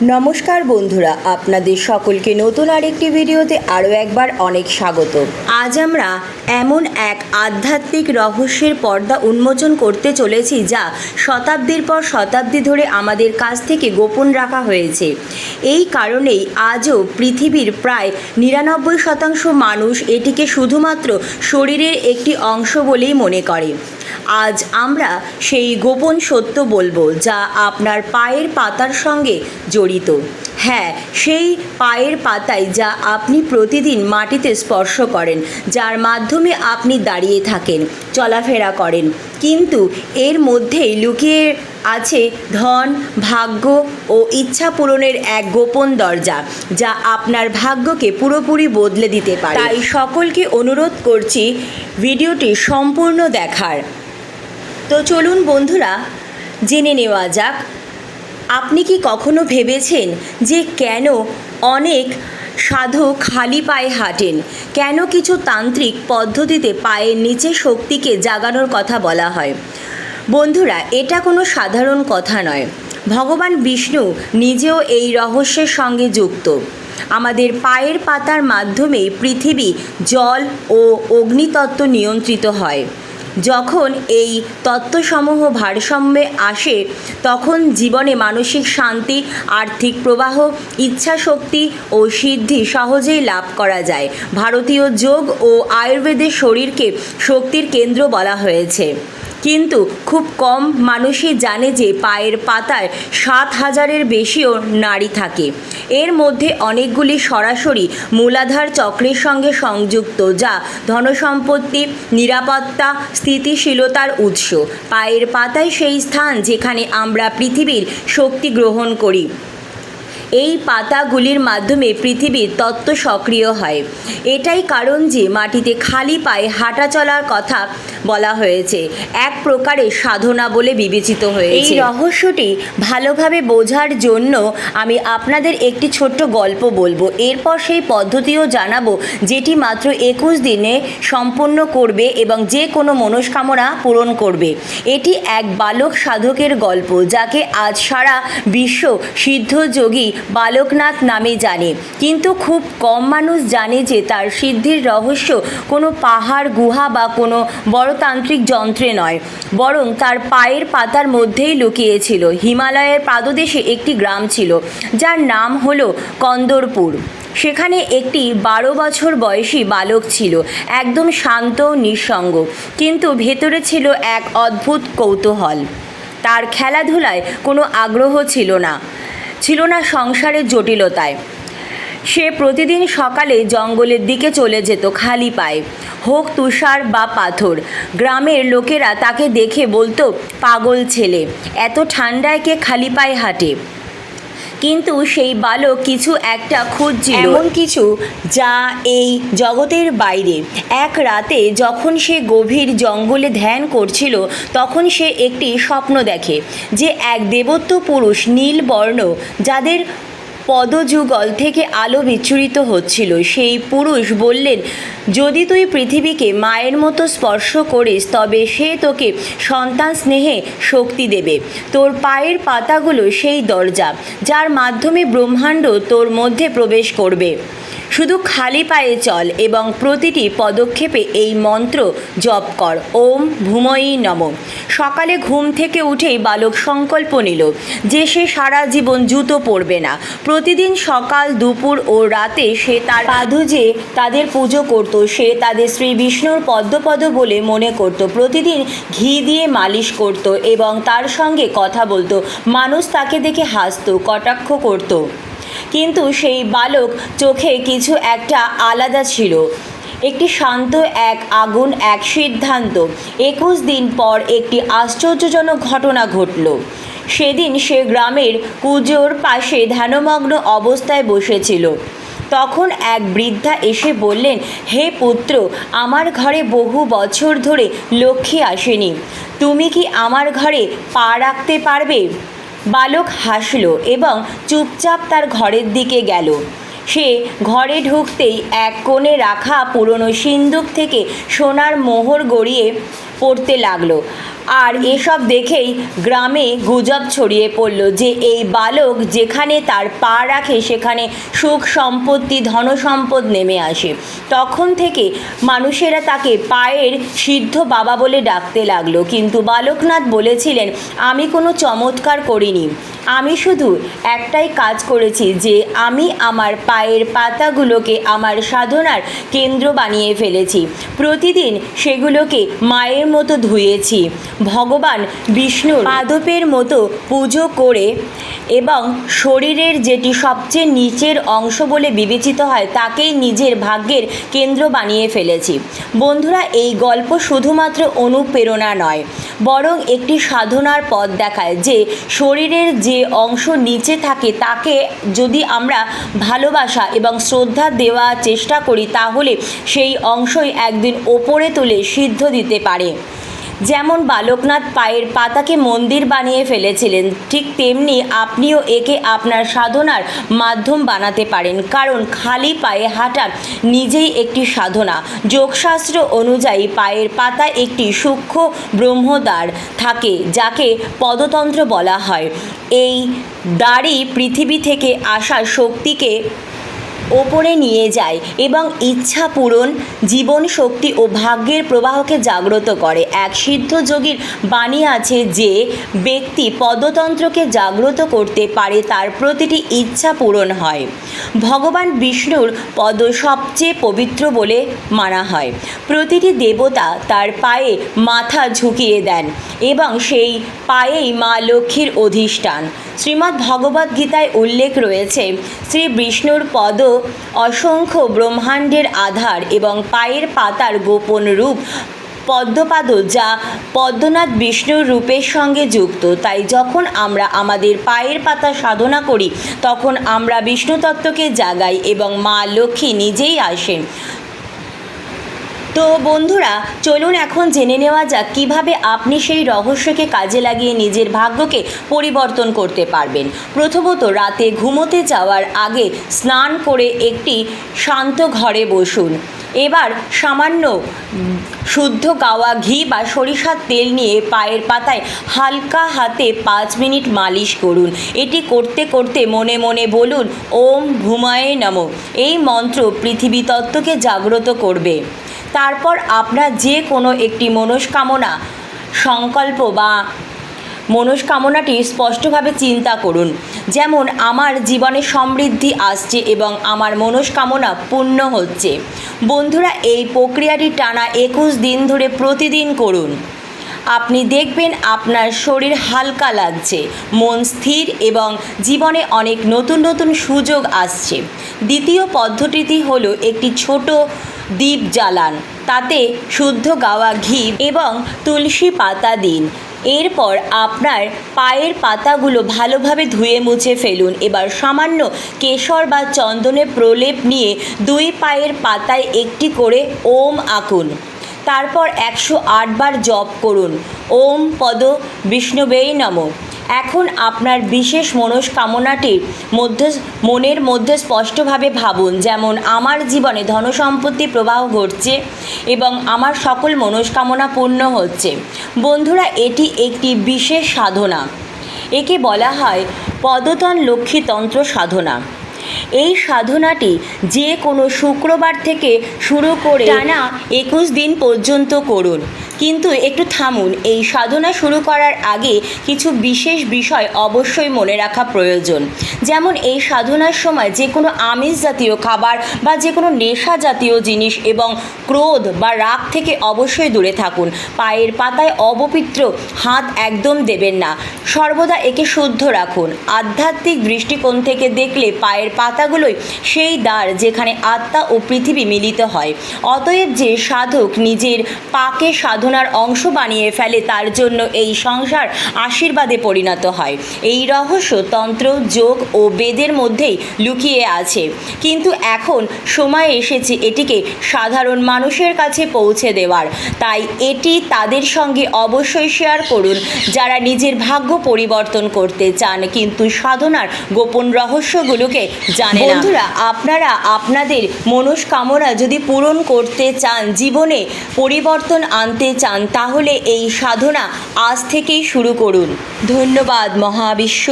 নমস্কার বন্ধুরা, আপনাদের সকলকে নতুন আরেকটি ভিডিওতে আরও একবার অনেক স্বাগত। আজ আমরা এমন এক আধ্যাত্মিক রহস্যের পর্দা উন্মোচন করতে চলেছি যা শতাব্দীর পর শতাব্দী ধরে আমাদের কাছ থেকে গোপন রাখা হয়েছে। এই কারণেই আজও পৃথিবীর প্রায় নিরানব্বই শতাংশ মানুষ এটিকে শুধুমাত্র শরীরের একটি অংশ বলেই মনে করে। আজ আমরা সেই গোপন সত্য বলব যা আপনার পায়ের পাতার সঙ্গে জড়িত। হ্যাঁ সেই পায়ের পাতায় যা আপনি প্রতিদিন মাটিতে স্পর্শ করেন, যার মাধ্যমে আপনি দাঁড়িয়ে থাকেন, চলাফেরা করেন। কিন্তু এর মধ্যেই লুকিয়ে আছে ধন, ভাগ্য ও ইচ্ছা পূরণের এক গোপন দরজা, যা আপনার ভাগ্যকে পুরোপুরি বদলে দিতে পারে। তাই সকলকে অনুরোধ করছি ভিডিওটি সম্পূর্ণ দেখার। তো চলুন বন্ধুরা, জেনে নেওয়া যাক আপনি কি কখনো ভেবেছেন যে কেন অনেক সাধু খালি পায়ে হাঁটেন? কেন কিছু তান্ত্রিক পদ্ধতিতে পায়ের নিচে শক্তিকে জাগানোর কথা বলা হয়? বন্ধুরা, এটা কোনো সাধারণ কথা নয়। ভগবান বিষ্ণু নিজেও এই রহস্যের সঙ্গে যুক্ত। আমাদের পায়ের পাতার মাধ্যমেই পৃথিবী জল ও অগ্নিতত্ত্ব নিয়ন্ত্রিত হয়। যখন এই তত্ত্বসমূহ ভারসাম্যে আসে, তখন জীবনে মানসিক শান্তি, আর্থিক প্রবাহ, ইচ্ছাশক্তি ও সিদ্ধি সহজেই লাভ করা যায়। ভারতীয় যোগ ও আয়ুর্বেদের শরীরকে শক্তির কেন্দ্র বলা হয়েছে। কিন্তু খুব কম মানুষই জানে যে পায়ের পাতায় সাত হাজারের বেশিও নারী থাকে। এর মধ্যে অনেকগুলি সরাসরি মূলাধার চক্রের সঙ্গে সংযুক্ত, যা ধনসম্পত্তি, নিরাপত্তা, স্থিতিশীলতার উৎস। পায়ের পাতায় সেই স্থান যেখানে আমরা পৃথিবীর শক্তি গ্রহণ করি। এই পাতাগুলির মাধ্যমে পৃথিবীর তত্ত্ব সক্রিয় হয়। এটাই কারণ যে মাটিতে খালি পায়ে হাঁটা চলার কথা বলা হয়েছে। এক প্রকারের সাধনা বলে বিবেচিত হয়েছে। এই রহস্যটি ভালোভাবে বোঝার জন্য আমি আপনাদের একটি ছোট্ট গল্প বলব। এরপর সেই পদ্ধতিও জানাব যেটি মাত্র একুশ দিনে সম্পন্ন করবে এবং যে কোনো মনস্কামনা পূরণ করবে। এটি এক বালক সাধকের গল্প, যাকে আজ সারা বিশ্ব সিদ্ধযোগী বালকনাথ নামে জানে। কিন্তু খুব কম মানুষ জানে যে তার সিদ্ধির রহস্য কোনো পাহাড়, গুহা বা কোনো বড়তান্ত্রিক যন্ত্রে নয়। বরং তার পায়ের পাতার মধ্যেই লুকিয়েছিল। হিমালয়ের পাদদেশে একটি গ্রাম ছিল, যার নাম হলো কন্দরপুর। সেখানে একটি বারো বছর বয়সী বালক ছিল, একদম শান্ত, নিঃসঙ্গ। কিন্তু ভেতরে ছিল এক অদ্ভুত কৌতূহল। তার খেলাধুলায় কোনো আগ্রহ ছিল না। ছিল না সংসারের জটিলতায়। সে প্রতিদিন সকালে জঙ্গলের দিকে চলে যেত খালি পায়ে। হোক তুষার বা পাথর, গ্রামের লোকেরা তাকে দেখে বলতো, পাগল ছেলে, এত ঠান্ডায় কে খালি পায়ে হাঁটে? কিন্তু সেই বালক কিছু একটা খুঁজছিল। এমন কিছু যা এই জগতের বাইরে। এক রাতে যখন সে গভীর জঙ্গলে ধ্যান করছিল, তখন সে একটি স্বপ্ন দেখে যে এক দেবত্ব পুরুষ নীল বর্ণ, যাদের পদযুগল থেকে আলো বিচ্ছুরিত হচ্ছিল। সেই পুরুষ বললেন, যদি তুই পৃথিবীকে মায়ের মতো স্পর্শ করিস, তবে সে তোকে সন্তান স্নেহে শক্তি দেবে। তোর পায়ের পাতাগুলো সেই দরজা, যার মাধ্যমে ব্রহ্মাণ্ড তোর মধ্যে প্রবেশ করবে। শুধু খালি পায়ে চল এবং প্রতিটি পদক্ষেপে এই মন্ত্র জপ কর। ওম ভূময়ী নম। সকালে ঘুম থেকে উঠেই বালক সংকল্প নিল যে সে সারা জীবন জুতো পরবে না। প্রতিদিন সকাল, দুপুর ও রাতে সে তার পাধুজে তাদের পুজো করত, সে তাদের শ্রী বিষ্ণুর পদ্মপদ বলে মনে করত। প্রতিদিন ঘি দিয়ে মালিশ করত এবং তার সঙ্গে কথা বলতো। মানুষ তাকে দেখে হাসতো, কটাক্ষ করতো। কিন্তু সেই বালক চোখে কিছু একটা আলাদা ছিল। একটি শান্ত এক আগুন, এক সিদ্ধান্ত। একুশ দিন পর একটি আশ্চর্যজনক ঘটনা ঘটল। সেদিন সে গ্রামের কুজোর পাশে ধ্যানমগ্ন অবস্থায় বসেছিল। তখন এক বৃদ্ধা এসে বললেন, হে পুত্র, আমার ঘরে বহু বছর ধরে লক্ষ্মী আসেনি। তুমি কি আমার ঘরে পা রাখতে পারবে? বালক হাসল এবং চুপচাপ তার ঘরের দিকে গেল। সে ঘরে ঢুকতেই এক কোণে রাখা পুরনো সিন্দুক থেকে সোনার মোহর গড়িয়ে পড়তে লাগল। আর এসব দেখেই গ্রামে গুজব ছড়িয়ে পড়ল যে এই বালক যেখানে তার পা রাখে সেখানে সুখ সম্পত্তি, ধনসম্পদ নেমে আসে। তখন থেকে মানুষেরা তাকে পায়ের সিদ্ধ বাবা বলে ডাকতে লাগল। কিন্তু বালকনাথ বলেছিলেন, আমি কোনো চমৎকার করিনি। আমি শুধু একটাই কাজ করেছি যে আমি আমার পায়ের পাতাগুলোকে আমার সাধনার কেন্দ্র বানিয়ে ফেলেছি। প্রতিদিন সেগুলোকে মায়ের মতো ধুয়েছি। ভগবান বিষ্ণুর পাদপের মতো পুজো করে এবং শরীরের যেটি সবচেয়ে নিচের অংশ বলে বিবেচিত হয়, তাকেই নিজের ভাগ্যের কেন্দ্র বানিয়ে ফেলেছি। বন্ধুরা, এই গল্প শুধুমাত্র অনুপ্রেরণা নয়, বরং একটি সাধনার পথ দেখায় যে শরীরের যে অংশ নিচে থাকে, তাকে যদি আমরা ভালোবাসা এবং শ্রদ্ধা দেওয়ার চেষ্টা করি, তাহলে সেই অংশই একদিন ওপরে তুলে সিদ্ধ দিতে পারে। যেমন বালকনাথ পায়ের পাতাকে মন্দির বানিয়ে ফেলেছিলেন, ঠিক তেমনি আপনিও একে আপনার সাধনার মাধ্যম বানাতে পারেন। কারণ খালি পায়ে হাঁটা নিজেই একটি সাধনা। যোগশাস্ত্র অনুযায়ী পায়ের পাতা একটি সূক্ষ্ম ব্রহ্মদ্বার থাকে, যাকে পদতন্ত্র বলা হয়। এই দ্বারই পৃথিবী থেকে আসা শক্তিকে ওপরে নিয়ে যায় এবং ইচ্ছা পূরণ, জীবন শক্তি ও ভাগ্যের প্রবাহকে জাগ্রত করে। এক সিদ্ধ যোগীর বাণী আছে যে, ব্যক্তি পদতন্ত্রকে জাগ্রত করতে পারে তার প্রতিটি ইচ্ছা পূরণ হয়। ভগবান বিষ্ণুর পদ সবচেয়ে পবিত্র বলে মানা হয়। প্রতিটি দেবতা তার পায়ে মাথা ঝুঁকিয়ে দেন এবং সেই পায়েই মা লক্ষ্মীর অধিষ্ঠান। শ্রীমদ্ ভগবদ্ গীতায় উল্লেখ রয়েছে, শ্রী বিষ্ণুর পদ অসংখ্য ব্রহ্মাণ্ডের আধার এবং পায়ের পাতার গোপন রূপ পদ্মপাদ যা পদ্মনাথ বিষ্ণুর রূপের সঙ্গে যুক্ত। তাই যখন আমরা আমাদের পায়ের পাতা সাধনা করি, তখন আমরা বিষ্ণু তত্ত্বকে জাগাই এবং মা লক্ষ্মী নিজেই আসেন। তো বন্ধুরা, চলুন এখন জেনে নেওয়া যাক কীভাবে আপনি সেই রহস্যকে কাজে লাগিয়ে নিজের ভাগ্যকে পরিবর্তন করতে পারবেন। প্রথমত, রাতে ঘুমোতে যাওয়ার আগে স্নান করে একটি শান্ত ঘরে বসুন। এবার সামান্য শুদ্ধ গাওয়া ঘি বা সরিষার তেল নিয়ে পায়ের পাতায় হালকা হাতে পাঁচ মিনিট মালিশ করুন। এটি করতে করতে মনে মনে বলুন, ওম ভূমায়ে নম। এই মন্ত্র পৃথিবী তত্ত্বকে জাগ্রত করবে। তারপর আপনার যে কোনো একটি মনস্কামনা, সংকল্প বা মনস্কামনাটি স্পষ্টভাবে চিন্তা করুন। যেমন, আমার জীবনে সমৃদ্ধি আসছে এবং আমার মনস্কামনা পূর্ণ হচ্ছে। বন্ধুরা, এই প্রক্রিয়াটি টানা একুশ দিন ধরে প্রতিদিন করুন। আপনি দেখবেন আপনার শরীর হালকা লাগছে, মন স্থির এবং জীবনে অনেক নতুন নতুন সুযোগ আসছে। দ্বিতীয় পদ্ধতিটি হলো একটি ছোট দ্বীপ জ্বালান, তাতে শুদ্ধ গাওয়া ঘি এবং তুলসী পাতা দিন। এরপর আপনার পায়ের পাতাগুলো ভালোভাবে ধুয়ে মুছে ফেলুন। এবার সামান্য কেশর বা চন্দনে প্রলেপ নিয়ে দুই পায়ের পাতায় একটি করে ওম আঁকুন। তারপর একশো বার জপ করুন। ওম পদ বিষ্ণুবেই নম। এখন আপনার বিশেষ মনস্কামনাটির মধ্যে, মনের মধ্যে স্পষ্টভাবে ভাবুন, যেমন, আমার জীবনে ধনসম্পত্তি প্রবাহ ঘটছে এবং আমার সকল মনস্কামনা পূর্ণ হচ্ছে। বন্ধুরা, এটি একটি বিশেষ সাধনা। একে বলা হয় পদতন লক্ষ্মীতন্ত্র সাধনা। এই সাধনাটি যে কোনো শুক্রবার থেকে শুরু করে টানা একুশ দিন পর্যন্ত করুন। কিন্তু একটু থামুন, এই সাধনা শুরু করার আগে কিছু বিশেষ বিষয় অবশ্যই মনে রাখা প্রয়োজন। যেমন এই সাধনার সময় যে কোনো আমিষ জাতীয় খাবার বা যে কোনো নেশা জাতীয় জিনিস এবং ক্রোধ বা রাগ থেকে অবশ্যই দূরে থাকুন। পায়ের পাতায় অপবিত্র হাত একদম দেবেন না। সর্বদা একে শুদ্ধ রাখুন। আধ্যাত্মিক দৃষ্টিকোণ থেকে দেখলে পায়ের পাতাগুলোই সেই দ্বার যেখানে আত্মা ও পৃথিবী মিলিত হয়। অতএব যে সাধক নিজের পাকে সাধনার অংশ বানিয়ে ফেলে তার জন্য এই সংসার আশীর্বাদে পরিণত হয়। এই রহস্য তন্ত্র যোগ ও বেদের মধ্যেই লুকিয়ে আছে। কিন্তু এখন সময় এসেছে এটিকে সাধারণ মানুষের কাছে পৌঁছে দেওয়ার। তাই এটি তাদের সঙ্গে অবশ্যই শেয়ার করুন। যারা নিজের ভাগ্য পরিবর্তন করতে চান কিন্তু সাধনার গোপন রহস্যগুলোকে জানে বন্ধুরা আপনারা আপনাদের মনস্কামনা যদি পূরণ করতে চান জীবনে পরিবর্তন আনতে চান তাহলে এই সাধনা আজ থেকেই শুরু করুন। ধন্যবাদ মহাবিশ্ব।